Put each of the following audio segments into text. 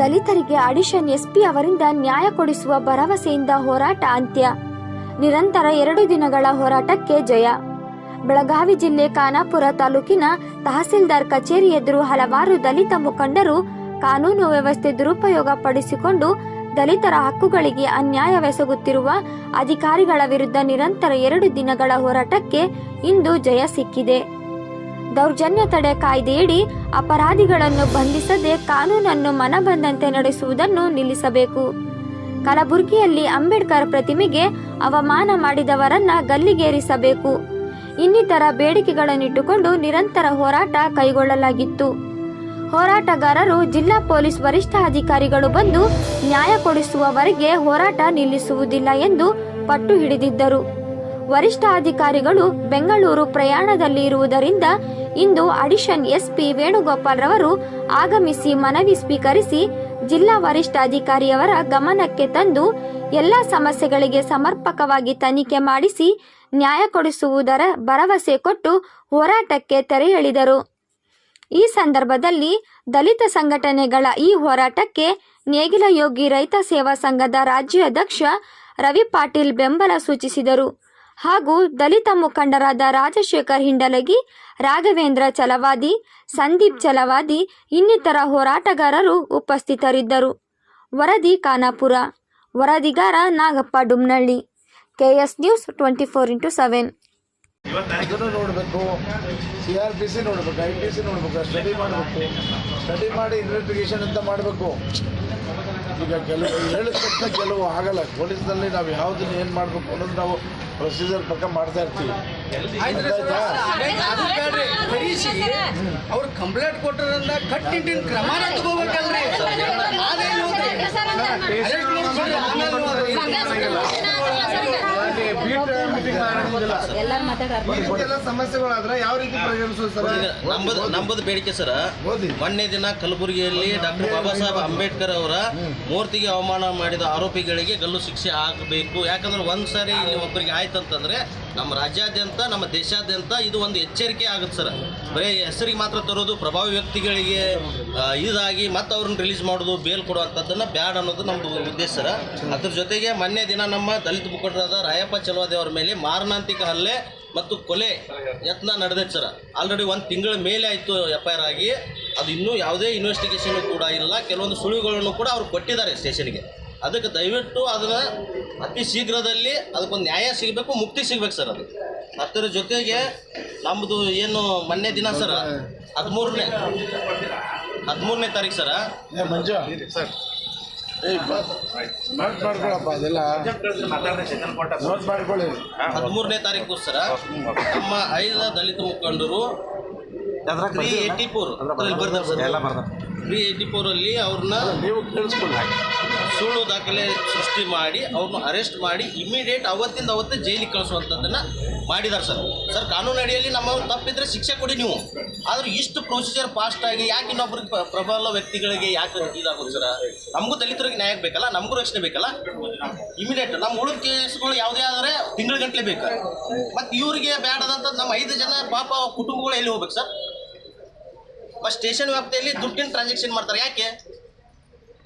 ದಲಿತರಿಗೆ addition SP ಅವರಿಂದ ನ್ಯಾಯ ಕೊಡಿಸುವ ಭರವಸೆಯಿಂದ ಹೋರಾಟ ಅಂತ್ಯ. ನಿರಂತರ ಎರಡು ದಿನಗಳ ಹೋರಾಟಕ್ಕೆ ಜಯ. ಬೆಳಗಾವಿ ಜಿಲ್ಲೆ ಖಾನಾಪುರ ತಾಲೂಕಿನ ತಹಸೀಲ್ದಾರ್ ಕಚೇರಿ ಎದುರು ಹಲವಾರು ದಲಿತ ಮುಖಂಡರು ಕಾನೂನು ವ್ಯವಸ್ಥೆ ದುರುಪಯೋಗ ಪಡಿಸಿಕೊಂಡು ದಲಿತರ ಹಕ್ಕುಗಳಿಗೆ ಅನ್ಯಾಯವೆಸಗುತ್ತಿರುವ ಅಧಿಕಾರಿಗಳ ವಿರುದ್ಧ ನಿರಂತರ ಎರಡು ದಿನಗಳ ಹೋರಾಟಕ್ಕೆ ಇಂದು ಜಯ ಸಿಕ್ಕಿದೆ. ದೌರ್ಜನ್ಯ ತಡೆ ಕಾಯ್ದೆಯಡಿ ಅಪರಾಧಿಗಳನ್ನು ಬಂಧಿಸದೆ ಕಾನೂನನ್ನು ಮನಬಂದಂತೆ ನಡೆಸುವುದನ್ನು ನಿಲ್ಲಿಸಬೇಕು. ಕಲಬುರಗಿಯಲ್ಲಿ ಅಂಬೇಡ್ಕರ್ ಪ್ರತಿಮೆಗೆ ಅವಮಾನ ಮಾಡಿದವರನ್ನ ಗಲ್ಲಿಗೇರಿಸಬೇಕು. ಇನ್ನಿತರ ಬೇಡಿಕೆಗಳನ್ನಿಟ್ಟುಕೊಂಡು ನಿರಂತರ ಹೋರಾಟ ಕೈಗೊಳ್ಳಲಾಗಿತ್ತು. ಹೋರಾಟಗಾರರು ಜಿಲ್ಲಾ ಪೊಲೀಸ್ ವರಿಷ್ಠ ಅಧಿಕಾರಿಗಳು ಬಂದು ನ್ಯಾಯ ಕೊಡಿಸುವವರೆಗೆ ಹೋರಾಟ ನಿಲ್ಲಿಸುವುದಿಲ್ಲ ಎಂದು ಪಟ್ಟು ಹಿಡಿದಿದ್ದರು. ವರಿಷ್ಠ ಅಧಿಕಾರಿಗಳು ಬೆಂಗಳೂರು ಪ್ರಯಾಣದಲ್ಲಿ ಇರುವುದರಿಂದ ಇಂದು ಅಡಿಷನ್ ಎಸ್ಪಿ ವೇಣುಗೋಪಾಲ್ ರವರು ಆಗಮಿಸಿ ಮನವಿ ಸ್ವೀಕರಿಸಿ ಜಿಲ್ಲಾ ವರಿಷ್ಠಾಧಿಕಾರಿಯವರ ಗಮನಕ್ಕೆ ತಂದು ಎಲ್ಲ ಸಮಸ್ಯೆಗಳಿಗೆ ಸಮರ್ಪಕವಾಗಿ ತನಿಖೆ ಮಾಡಿಸಿ ನ್ಯಾಯ ಕೊಡಿಸುವುದರ ಭರವಸೆ ಕೊಟ್ಟು ಹೋರಾಟಕ್ಕೆ ತೆರೆ ಎಳೆದರು. ಈ ಸಂದರ್ಭದಲ್ಲಿ ದಲಿತ ಸಂಘಟನೆಗಳ ಈ ಹೋರಾಟಕ್ಕೆ ನೇಗಿಲ ಯೋಗಿ ರೈತ ಸೇವಾ ಸಂಘದ ರಾಜ್ಯಾಧ್ಯಕ್ಷ ರವಿ ಪಾಟೀಲ್ ಬೆಂಬಲ ಸೂಚಿಸಿದರು. ಹಾಗೂ ದಲಿತ ಮುಖಂಡರಾದ ರಾಜಶೇಖರ್ ಹಿಂಡಲಗಿ, ರಾಘವೇಂದ್ರ ಚಲವಾದಿ, ಸಂದೀಪ್ ಚಲವಾದಿ, ಇನ್ನಿತರ ಹೋರಾಟಗಾರರು ಉಪಸ್ಥಿತರಿದ್ದರು. ವರದಿ Khanapur, ವರದಿಗಾರ Nagappa Dumnalli, KS news twenty four into seven. ನೋಡಬೇಕು, ಸಿ ನೋಡಬೇಕು, ಐ ನೋಡಬೇಕು ಸ್ಟಡಿ ಮಾಡಬೇಕು. ಸ್ಟಡಿ ಮಾಡಿ ಇನ್ವೆಸ್ಟಿಗೇಷನ್ ಅಂತ ಮಾಡಬೇಕು. ಈಗ ಗೆಲುವು ಹೇಳಿದ ಗೆಲುವು ಕೆಲವು ಆಗಲ್ಲ ಪೊಲೀಸ್ನಲ್ಲಿ ನಾವು ಯಾವುದನ್ನ ಏನು ಮಾಡಬೇಕು ಅನ್ನೋದು ನಾವು ಪ್ರೊಸೀಜರ್ ಪಕ್ಕ ಮಾಡ್ತಾ ಇರ್ತೀವಿ ಅವ್ರು ಕಂಪ್ಲೇಂಟ್ ಕೊಟ್ಟರಿಂದ ಕಟ್ಟಿಟ್ಟಿನ ಕ್ರಮ ತಗೋಬೇಕಲ್ರಿ ಇದಕ್ಕೆಲ್ಲ ಸಮಸ್ಯೆಗಳಾದ್ರೆ ಯಾವ ರೀತಿ ಪರಿಗಣಿಸೋದು ಸರ್? ಈಗ ನಂಬದು ನಂಬದು ಬೇಡಿಕೆ ಸರ. ಮೊನ್ನೆ ದಿನ ಕಲಬುರಗಿಯಲ್ಲಿ ಡಾಕ್ಟರ್ ಬಾಬಾ ಸಾಹೇಬ್ ಅಂಬೇಡ್ಕರ್ ಅವರ ಮೂರ್ತಿಗೆ ಅವಮಾನ ಮಾಡಿದ ಆರೋಪಿಗಳಿಗೆ ಗಲ್ಲು ಶಿಕ್ಷೆ ಆಗಬೇಕು. ಯಾಕಂದ್ರೆ ಒಂದ್ ಸಾರಿ ಇಲ್ಲಿ ಒಬ್ಬರಿಗೆ ಆಯ್ತಂತಂದ್ರೆ ನಮ್ಮ ರಾಜ್ಯಾದ್ಯಂತ ನಮ್ಮ ದೇಶಾದ್ಯಂತ ಇದು ಒಂದು ಎಚ್ಚರಿಕೆ ಆಗುತ್ತೆ ಸರ್. ಬರೀ ಹೆಸರಿಗೆ ಮಾತ್ರ ತರೋದು ಪ್ರಭಾವಿ ವ್ಯಕ್ತಿಗಳಿಗೆ ಇದಾಗಿ ಮತ್ತೆ ಅವ್ರನ್ನ ರಿಲೀಸ್ ಮಾಡೋದು ಬೇಲ್ ಕೊಡುವಂಥದ್ದನ್ನ ಬ್ಯಾಡ್ ಅನ್ನೋದು ನಮ್ಮದು ಉದ್ದೇಶ ಸರ್. ಅದ್ರ ಜೊತೆಗೆ ಮೊನ್ನೆ ದಿನ ನಮ್ಮ ದಲಿತ ಮುಖಂಡರಾದ ರಾಯಪ್ಪ ಚಲವಾದಿ ಅವರ ಮೇಲೆ ಮಾರಣಾಂತಿಕ ಹಲ್ಲೆ ಮತ್ತು ಕೊಲೆ ಯತ್ನ ನಡೆದೈತೆ ಸರ್. ಆಲ್ರೆಡಿ ಒಂದು ತಿಂಗಳ ಮೇಲೆ ಆಯಿತು ಎಫ್ ಐ ಆರ್ ಆಗಿ. ಅದು ಇನ್ನೂ ಯಾವುದೇ ಇನ್ವೆಸ್ಟಿಗೇಷನ್ ಕೂಡ ಇಲ್ಲ. ಕೆಲವೊಂದು ಸುಳಿವುಗಳನ್ನು ಕೂಡ ಅವ್ರು ಕೊಟ್ಟಿದ್ದಾರೆ ಸ್ಟೇಷನ್ಗೆ ಅದಕ್ಕೆ ದಯವಿಟ್ಟು ಅದನ್ನು ಅತಿ ಶೀಘ್ರದಲ್ಲಿ ಅದಕ್ಕೊಂದು ನ್ಯಾಯ ಸಿಗಬೇಕು ಮುಕ್ತಿ ಸಿಗ್ಬೇಕು ಸರ್ ಅದು. ಅದರ ಜೊತೆಗೆ ನಮ್ಮದು ಏನು ಮೊನ್ನೆ ದಿನ ಸರ್ ಹದಿಮೂರನೇ ಹದಿಮೂರನೇ ತಾರೀಕು ಸರ. ಮಂಜು. ಸರ್. ಏಯ್ ನೋಟ್ ಮಾಡ್ಕೊಳಪ್ಪ ಅದೆಲ್ಲ ನೋಟ್ ಮಾಡ್ಕೊಳ್ಳಿ. ಹದಿಮೂರನೇ ತಾರೀಕು ಸರ ನಮ್ಮ ಐದು ದಲಿತ ಮುಖಂಡರು ತ್ರೀ ಏಯ್ಟಿ ಫೋರ್ ಬರ್ತಾರೆ ಸರ್. ತ್ರೀ ಏಯ್ಟಿ ಫೋರಲ್ಲಿ ಅವ್ರನ್ನ ನೀವು ಕೇಳಿಸ್ಕೊಳ್ಳಿ. ಸುಳ್ಳು ದಾಖಲೆ ಸೃಷ್ಟಿ ಮಾಡಿ ಅವ್ರನ್ನ ಅರೆಸ್ಟ್ ಮಾಡಿ ಇಮಿಡಿಯೇಟ್ ಅವತ್ತಿಂದ ಅವತ್ತೇ ಜೈಲಿಗೆ ಕಳಿಸುವಂತದನ್ನ ಮಾಡಿದಾರೆ ಸರ್. ಸರ್ ಕಾನೂನು ಅಡಿಯಲ್ಲಿ ನಮ್ಮ ತಪ್ಪಿದ್ರೆ ಶಿಕ್ಷೆ ಕೊಡಿ ನೀವು. ಆದ್ರೆ ಇಷ್ಟು ಪ್ರೊಸೀಜರ್ ಫಾಸ್ಟ್ ಆಗಿ ಯಾಕೆ ಇನ್ನೊಬ್ರಿಗೆ ಪ್ರ- ಪ್ರಬಲ ವ್ಯಕ್ತಿಗಳಿಗೆ ಯಾಕೆ ಇದಾಗೋದು ಸರ್? ನಮಗೂ ದಲಿತರಿಗೆ ನ್ಯಾಯ ಬೇಕಲ್ಲ, ನಮಗೂ ರಕ್ಷಣೆ ಬೇಕಲ್ಲ? ಇಮಿಡಿಯೇಟ್ ನಮ್ಮ ಉಳಿದ ಕೇಸ್ಗಳು ಯಾವುದೇ ಆದರೆ ತಿಂಗಳ ಗಂಟ್ಲೆ ಬೇಕು. ಮತ್ತು ಇವರಿಗೆ ಬೇಡದಂತ ನಮ್ಮ ಐದು ಜನ ಪಾಪ ಕುಟುಂಬಗಳು ಎಲ್ಲಿ ಹೋಗ್ಬೇಕು ಸರ್? ಮತ್ತು ಸ್ಟೇಷನ್ ವ್ಯಾಪ್ತಿಯಲ್ಲಿ ದುಡ್ಡಿನ ಟ್ರಾನ್ಸಾಕ್ಷನ್ ಮಾಡ್ತಾರೆ. ಯಾಕೆ?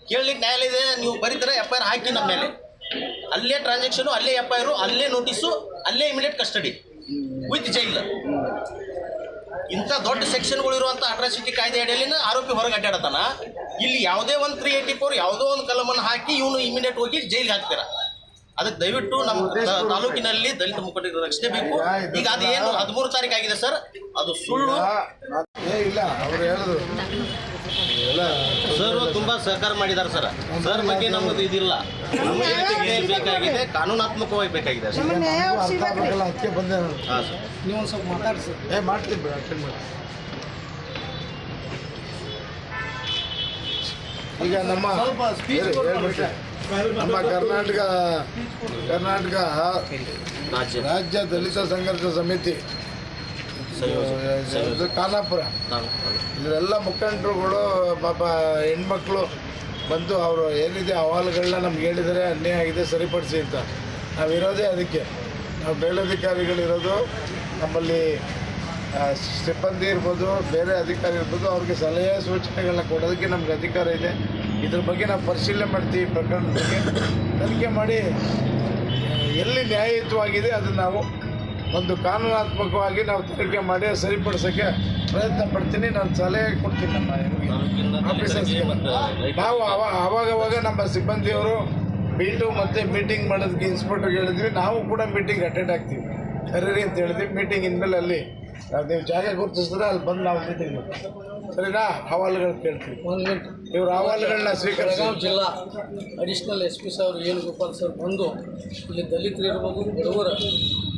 ಕೇಳಲಿಕ್ಕೆ ನ್ಯಾಯಾಲಯ ಇದೆ, ನೀವು ಬರೀತಾರೆ ಎಫ್ ಐ ಆರ್ ಹಾಕಿ ನಮ್ಮ ಮೇಲೆ. ಅಲ್ಲೇ ಟ್ರಾನ್ಸಾಕ್ಷನು ಅಲ್ಲೇ ಎಫ್ ಐ ಅಲ್ಲೇ ನೋಟಿಸು ಅಲ್ಲೇ ಇಮಿಡಿಯೇಟ್ ಕಸ್ಟಡಿ ವಿತ್ ಜೈಲ್ ಇಂಥ ದೊಡ್ಡ ಸೆಕ್ಷನ್ಗಳು ಇರುವಂಥ ಅಟ್ರಾಸಿಟಿ ಕಾಯ್ದೆ ಅಡಿಯಲ್ಲಿನ ಆರೋಪಿ ಹೊರಗೆ ಅಡ್ಡಾಡತಾನ ಇಲ್ಲಿ ಯಾವುದೇ ಒಂದು ತ್ರೀ ಏಯ್ಟಿ ಫೋರ್ ಯಾವುದೋ ಒಂದು ಕಲಮನ್ನು ಹಾಕಿ ಇವನು ಇಮಿಡಿಯೇಟ್ ಹೋಗಿ ಜೈಲಿಗೆ ಹಾಕ್ತಾರ. ಅದಕ್ಕೆ ದಯವಿಟ್ಟು ನಮ್ಮ ತಾಲೂಕಿನಲ್ಲಿ ದಲಿತ ಮುಖಂಡರಿಗೆ ರಕ್ಷಣೆ ಬೇಕು. ಈಗ ಅದು ಏನು ಹದಿಮೂರು ತಾರೀಕು ಆಗಿದೆ ಸರ್. ಅದು ಸುಳ್ಳು. ಇಲ್ಲ ಅವರು ಹೇಳಿದ್ರು ಸರ್ ತುಂಬಾ ಸಹಕಾರ ಮಾಡಿದ್ದಾರೆ ಸರ್. ಸರ್ ಬಗ್ಗೆ ನಮ್ಮದು ಇದಿಲ್ಲ. ನಮಗೆ ಬೇಕಾಗಿದೆ ಕಾನೂನಾತ್ಮಕವಾಗಿ ಬೇಕಾಗಿದೆ ಸರ್. ಅದಕ್ಕೆ ಬಂದೆ ಹಾಂ ಸರ್. ನೀವು ಒಂದು ಸ್ವಲ್ಪ ಮಾತಾಡಿ ಏ ಮಾಡ್ತೀನಿ ಬಿಡು ಅಟೆಂಡ್ ಮಾಡಿ ಈಗ ನಮ್ಮ. ನಮ್ಮ ಕರ್ನಾಟಕ ಕರ್ನಾಟಕ ರಾಜ್ಯ ದಲಿತ ಸಂಘರ್ಷ ಸಮಿತಿ ಇದು ಖಾನಾಪುರ ಇಲ್ಲೆಲ್ಲ ಮುಖಂಡರುಗಳು ಪಾಪ ಹೆಣ್ಮಕ್ಳು ಬಂದು ಅವರು ಏನಿದೆ ಅಹವಾಲುಗಳನ್ನ ನಮ್ಗೆ ಹೇಳಿದರೆ ಅನ್ಯಾಯ ಆಗಿದೆ ಸರಿಪಡಿಸಿ ಅಂತ. ನಾವಿರೋದೇ ಅದಕ್ಕೆ. ನಾವು ಮೇಲಧಿಕಾರಿಗಳಿರೋದು ನಮ್ಮಲ್ಲಿ ಸಿಬ್ಬಂದಿ ಇರ್ಬೋದು ಬೇರೆ ಅಧಿಕಾರಿ ಇರ್ಬೋದು ಅವ್ರಿಗೆ ಸಲಹೆ ಸೂಚನೆಗಳನ್ನ ಕೊಡೋದಕ್ಕೆ ನಮ್ಗೆ ಅಧಿಕಾರ ಇದೆ. ಇದ್ರ ಬಗ್ಗೆ ನಾವು ಪರಿಶೀಲನೆ ಮಾಡ್ತೀವಿ ಪ್ರಕರಣದ ಬಗ್ಗೆ ತನಿಖೆ ಮಾಡಿ ಎಲ್ಲಿ ನ್ಯಾಯಯುತವಾಗಿದೆ ಅದನ್ನು ನಾವು ಒಂದು ಕಾನೂನಾತ್ಮಕವಾಗಿ ನಾವು ತನಿಖೆ ಮಾಡಿ ಸರಿಪಡಿಸೋಕ್ಕೆ ಪ್ರಯತ್ನ ಪಡ್ತೀನಿ. ನಾನು ಸಲಹೆ ಕೊಡ್ತೀನಿ ನಮ್ಮ. ಆಫೀಸರ್ಸ್ಗೆ ನಾವು ಅವ, ಅವಾಗವಾಗ ನಮ್ಮ ಸಿಬ್ಬಂದಿಯವರು ಬೀಟು ಮತ್ತು ಮೀಟಿಂಗ್ ಮಾಡೋದಕ್ಕೆ ಇನ್ಸ್ಪೆಕ್ಟರ್ಗೆ ಹೇಳಿದ್ವಿ. ನಾವು ಕೂಡ ಮೀಟಿಂಗ್ ಅಟೆಂಡ್ ಆಗ್ತೀವಿ. ಕರೀರಿ ಅಂತ ಹೇಳಿದ್ವಿ. ಮೀಟಿಂಗ್ ಇನ್ಮೇಲೆ ಅಲ್ಲಿ ನಾವು ಜಾಗ ಗುರುತಿಸಿದ್ರೆ ಅಲ್ಲಿ ಬಂದು ನಾವು ಮೀಟಿಂಗ್ ಸರಿನಾ? ಅಹವಾಲುಗಳು ಕೇಳ್ತೀವಿ ಒಂದು ಗಂಟೆ ಇವ್ರ ಅಹವಾಲುಗಳನ್ನ ಸ್ವೀಕರಿಸಿ. ಜಿಲ್ಲಾ additional S P sir Venugopal sir ಬಂದು ಇಲ್ಲಿ ದಲಿತರು ಇರ್ಬೋದು, ಬಡವರ,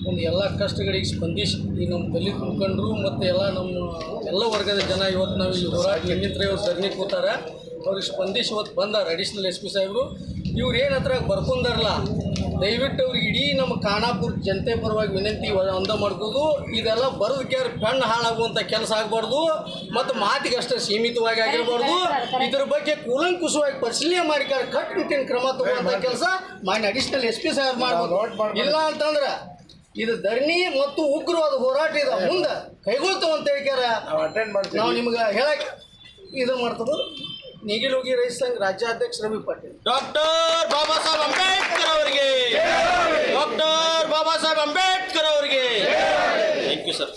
ಒಂದು ಎಲ್ಲ ಕಷ್ಟಗಳಿಗೆ ಸ್ಪಂದಿಸಿ ಈ ನಮ್ಮ ದಲಿತ ಮುಖಂಡರು ಮತ್ತು ಎಲ್ಲ ನಮ್ಮ ಎಲ್ಲ ವರ್ಗದ ಜನ ಇವತ್ತು ನಾವು ಇಲ್ಲಿ ಹೋರಾಟ ನಿಮಿತ್ರ ಇವ್ರು ಸರಣಿ ಕೂತಾರೆ. ಅವ್ರಿಗೆ ಸ್ಪಂದಿಸಿ ಇವತ್ತು ಬಂದಾರ ಅಡಿಷನಲ್ ಎಸ್ ಪಿ ಸಾಹೇಬರು ಇವ್ರು ಏನು ಹತ್ರ ಬರ್ಕೊಂಡಾರಲ್ಲ ದಯವಿಟ್ಟು ಅವ್ರಿಗೆ ಇಡೀ ನಮ್ಮ ಖಾನಾಪುರ ಜನತೆ ಪರವಾಗಿ ವಿನಂತಿ ಒಂದ ಮಾಡ್ಕೋದು ಇದೆಲ್ಲ ಬರೋದಕ್ಕೆ ಕೇರ್ ಕಣ್ಣು ಹಾಳಾಗುವಂಥ ಕೆಲಸ ಆಗಬಾರ್ದು. ಮತ್ತು ಮಾತಿಗೆ ಅಷ್ಟೇ ಸೀಮಿತವಾಗಿ ಆಗಿರಬಾರ್ದು. ಇದ್ರ ಬಗ್ಗೆ ಕೂಲಂಕುಷವಾಗಿ ಪರಿಶೀಲನೆ ಮಾಡಿ ಕಟ್ಟುನಿಟ್ಟಿನ ಕ್ರಮ ತಗೊಳ್ಳುವಂಥ ಕೆಲಸ ಮಾನ್ಯ ಅಡಿಷನಲ್ ಎಸ್ ಪಿ ಸಾಹೇಬ್ ಮಾಡ್ಬೋದು. ಇಲ್ಲ ಅಂತಂದ್ರೆ ಇದು ಧರಣಿ ಮತ್ತು ಉಗ್ರವಾದ ಹೋರಾಟ ಇದೆ. ಮುಂದೆ ಕೈಗೊಳ್ತಾವ ಅಂತ ಹೇಳ್ಕ್ಯಾರ. ನಾವು ಅಟೆಂಡ್ ಮಾಡ್ತೀವಿ. ನಾವು ನಿಮ್ಗೆ ಹೇಳಕ್ಕೆ ಇದು ಮಾಡ್ತದ ನೇಗಿಲೋಗಿ ರೈತ ಸಂಘ ರಾಜ್ಯಾಧ್ಯಕ್ಷ ರವಿ ಪಾಟೀಲ್ ಡಾಕ್ಟರ್ ಬಾಬಾ ಸಾಹೇಬ್ ಅಂಬೇಡ್ಕರ್ ಅವರಿಗೆ ಡಾಕ್ಟರ್ ಬಾಬಾ ಸಾಹೇಬ್ ಅಂಬೇಡ್ಕರ್ ಅವರಿಗೆ ಥ್ಯಾಂಕ್ ಯು ಸರ್